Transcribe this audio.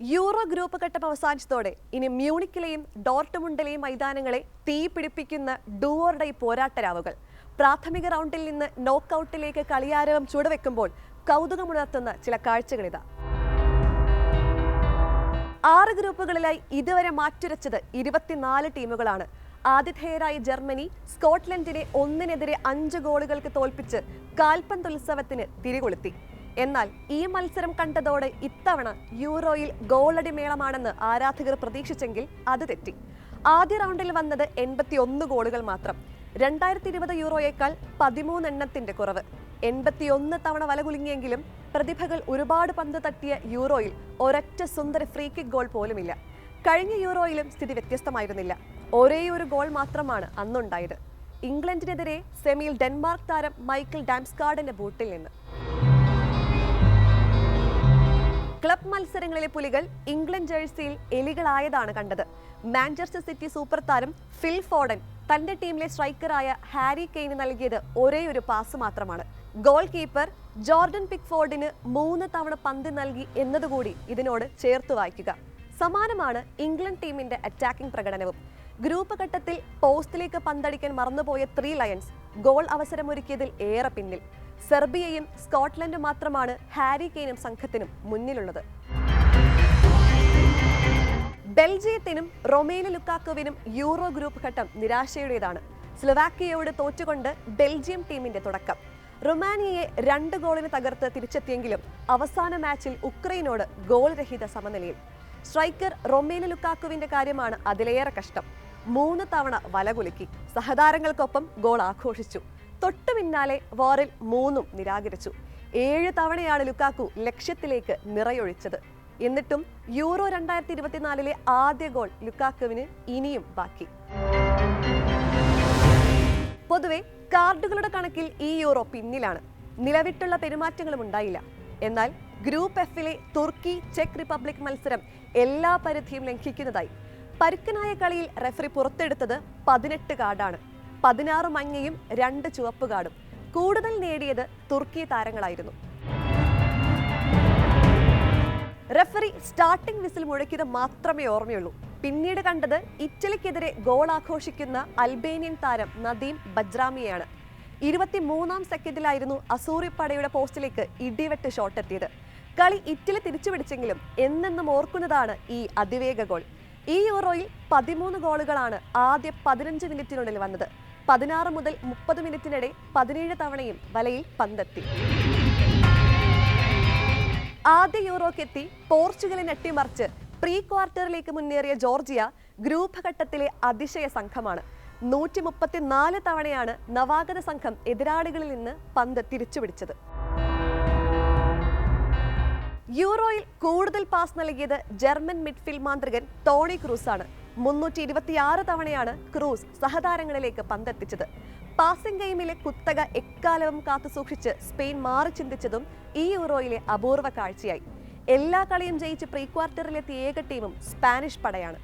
Euro group ഘട്ടം അവസാനിച്ചതോടെ ഇനി മ്യൂണിക്കിലെയും ഡോർട്ട്മുണ്ടിലെയും മൈതാനങ്ങളെ തീ പിടിപ്പിക്കുന്ന ഡൂവർ പോരാട്ടരാവുകൾ. പ്രാഥമിക റൗണ്ടിൽ നിന്ന് നോക്കൌട്ടിലേക്ക് കളിയാരവം ചുവടുവെക്കുമ്പോൾ കൗതുകമുണർത്തുന്ന ചില കാഴ്ചകളിതാ. ആറ് ഗ്രൂപ്പുകളിലായി ഇതുവരെ മാറ്റുരച്ചത് ഇരുപത്തിനാല് ടീമുകളാണ്. ആതിഥേയരായ ജർമ്മനി സ്കോട്ട്ലൻഡിനെ ഒന്നിനെതിരെ അഞ്ച് ഗോളുകൾക്ക് തോൽപ്പിച്ച് കാൽപന്തുത്സവത്തിന് തിരികൊളുത്തി. എന്നാൽ ഈ മത്സരം കണ്ടതോടെ ഇത്തവണ യൂറോയിൽ ഗോളടി മേളമാണെന്ന് ആരാധകർ പ്രതീക്ഷിച്ചെങ്കിൽ അത് തെറ്റി. ആദ്യ റൗണ്ടിൽ വന്നത് എൺപത്തി ഒന്ന് ഗോളുകൾ മാത്രം. രണ്ടായിരത്തി ഇരുപത് യൂറോയേക്കാൾ പതിമൂന്നെണ്ണത്തിന്റെ കുറവ്. എൺപത്തിയൊന്ന് തവണ വല കുലുങ്ങിയെങ്കിലും പ്രതിഭകൾ ഒരുപാട് പന്ത് തട്ടിയ യൂറോയിൽ ഒരൊറ്റ സുന്ദര ഫ്രീ കിക്ക് ഗോൾ പോലുമില്ല. കഴിഞ്ഞ യൂറോയിലും സ്ഥിതി വ്യത്യസ്തമായിരുന്നില്ല. ഒരേ ഒരു ഗോൾ മാത്രമാണ് അന്നുണ്ടായത്. ഇംഗ്ലണ്ടിനെതിരെ സെമിയിൽ ഡെൻമാർക്ക് താരം മൈക്കിൾ ഡാംസ്കാർഡിന്റെ ബൂട്ടിൽ നിന്ന്. ക്ലബ് മത്സരങ്ങളിലെ പുലികൾ ഇംഗ്ലണ്ട് ജേഴ്സിയിൽ എലികളായതാണ് കണ്ടത്. മാഞ്ചസ്റ്റർ സിറ്റി സൂപ്പർ താരം ഫിൽ ഫോഡൻ തന്റെ ടീമിലെ സ്ട്രൈക്കറായ ഹാരി കെയ്ന് നൽകിയത് ഒരേ ഒരു പാസ് മാത്രമാണ്. ഗോൾ കീപ്പർ ജോർഡൻ പിക്ഫോർഡിന് മൂന്ന് തവണ പന്ത് നൽകി എന്നതുകൂടി ഇതിനോട് ചേർത്ത് വായിക്കുക. സമാനമാണ് ഇംഗ്ലണ്ട് ടീമിന്റെ അറ്റാക്കിംഗ് പ്രകടനവും. ഗ്രൂപ്പ് ഘട്ടത്തിൽ പോസ്റ്റിലേക്ക് പന്തടിക്കാൻ മറന്നുപോയ ത്രീ ലയൺസ് ഗോൾ അവസരമൊരുക്കിയതിൽ ഏറെ പിന്നിൽ. സെർബിയയും സ്കോട്ട്ലൻഡും മാത്രമാണ് ഹാരി കെയ്നും സംഘത്തിനും മുന്നിലുള്ളത്. ബെൽജിയത്തിനും റൊമേന ലുക്കാക്കുവിനും യൂറോ ഗ്രൂപ്പ് ഘട്ടം നിരാശയുടേതാണ്. സ്ലൊവാക്കിയയോട് തോറ്റുകൊണ്ട് ബെൽജിയം ടീമിന്റെ തുടക്കം. റൊമാനിയയെ രണ്ട് ഗോളിന് തകർത്ത് തിരിച്ചെത്തിയെങ്കിലും അവസാന മാച്ചിൽ ഉക്രൈനോട് ഗോൾ രഹിത സമനിലയിൽ. സ്ട്രൈക്കർ റൊമേന ലുക്കാക്കുവിന്റെ കാര്യമാണ് അതിലേറെ കഷ്ടം. മൂന്ന് തവണ വലകുലുക്കി. സഹതാരങ്ങൾക്കൊപ്പം ഗോൾ ആഘോഷിച്ചു. തൊട്ടു പിന്നാലെ വാറിൽ മൂന്നും നിരാകരിച്ചു. ഏഴ് തവണയാണ് ലുക്കാക്കു ലക്ഷ്യത്തിലേക്ക് നിറയൊഴിച്ചത്. എന്നിട്ടും യൂറോ രണ്ടായിരത്തി ഇരുപത്തിനാലിലെ ആദ്യ ഗോൾ ലുക്കാക്കുവിന് ഇനിയും ബാക്കി. പൊതുവെ കാർഡുകളുടെ കണക്കിൽ ഈ യൂറോ പിന്നിലാണ്. നിലവിട്ടുള്ള പെരുമാറ്റങ്ങളും ഉണ്ടായില്ല. എന്നാൽ ഗ്രൂപ്പ് എഫിലെ തുർക്കി ചെക്ക് റിപ്പബ്ലിക് മത്സരം എല്ലാ പരിധിയും ലംഘിക്കുന്നതായി. പരുക്കനായ കളിയിൽ റെഫറി പുറത്തെടുത്തത് പതിനെട്ട് കാർഡാണ്. പതിനാറ് മഞ്ഞയും രണ്ട് ചുവപ്പ് കാർഡും. കൂടുതൽ നേടിയത് തുർക്കി താരങ്ങളായിരുന്നു. റെഫറി സ്റ്റാർട്ടിംഗ് വിസിൽ മുഴക്കിയത് മാത്രമേ ഓർമ്മയുള്ളൂ. പിന്നീട് കണ്ടത് ഇറ്റലിക്കെതിരെ ഗോൾ ആഘോഷിക്കുന്ന അൽബേനിയൻ താരം നദീം ബജ്രാമിയാണ് ഇരുപത്തിമൂന്നാം സെക്കൻഡിലായിരുന്നു അസൂറിപ്പടയുടെ പോസ്റ്റിലേക്ക് ഇടിവെട്ട് ഷോട്ട് എത്തിയത്. കളി ഇറ്റലി തിരിച്ചുപിടിച്ചെങ്കിലും എന്നെന്നും ഓർക്കുന്നതാണ് ഈ അതിവേഗ ഗോൾ. ഈ യൂറോയിൽ പതിമൂന്ന് ഗോളുകളാണ് ആദ്യ പതിനഞ്ച് മിനിറ്റിനുള്ളിൽ വന്നത്. പതിനാറ് മുതൽ മുപ്പത് മിനിറ്റിനിടെ പതിനേഴ് തവണയും വലയിൽ പന്തെത്തി. ആദ്യ യൂറോക്കെത്തി പോർച്ചുഗലിനെ അട്ടിമറിച്ച് പ്രീ ക്വാർട്ടറിലേക്ക് മുന്നേറിയ ജോർജിയ ഗ്രൂപ്പ് ഘട്ടത്തിലെ അതിശയ സംഘമാണ്. നൂറ്റി മുപ്പത്തിനാല് തവണയാണ് നവാഗത സംഘം എതിരാളികളിൽ നിന്ന് പന്ത് തിരിച്ചുപിടിച്ചത്. യൂറോയിൽ കൂടുതൽ പാസ് നൽകിയത് ജർമ്മൻ മിഡ്ഫീൽഡ് മാന്ത്രികൻ ടോണി ആണ്. മുന്നൂറ്റി ഇരുപത്തിയാറ് തവണയാണ് ക്രൂസ് സഹതാരങ്ങളിലേക്ക് പന്തെത്തിച്ചത്. പാസിംഗ് ഗെയിമിലെ കുത്തക എക്കാലവും കാത്തുസൂക്ഷിച്ച് സ്പെയിൻ മാറി ചിന്തിച്ചതും ഈ യൂറോയിലെ അപൂർവ കാഴ്ചയായി. എല്ലാ കളിയും ജയിച്ച് പ്രീ ക്വാർട്ടറിലെത്തിയ ഏക ടീമും സ്പാനിഷ് പടയാണ്.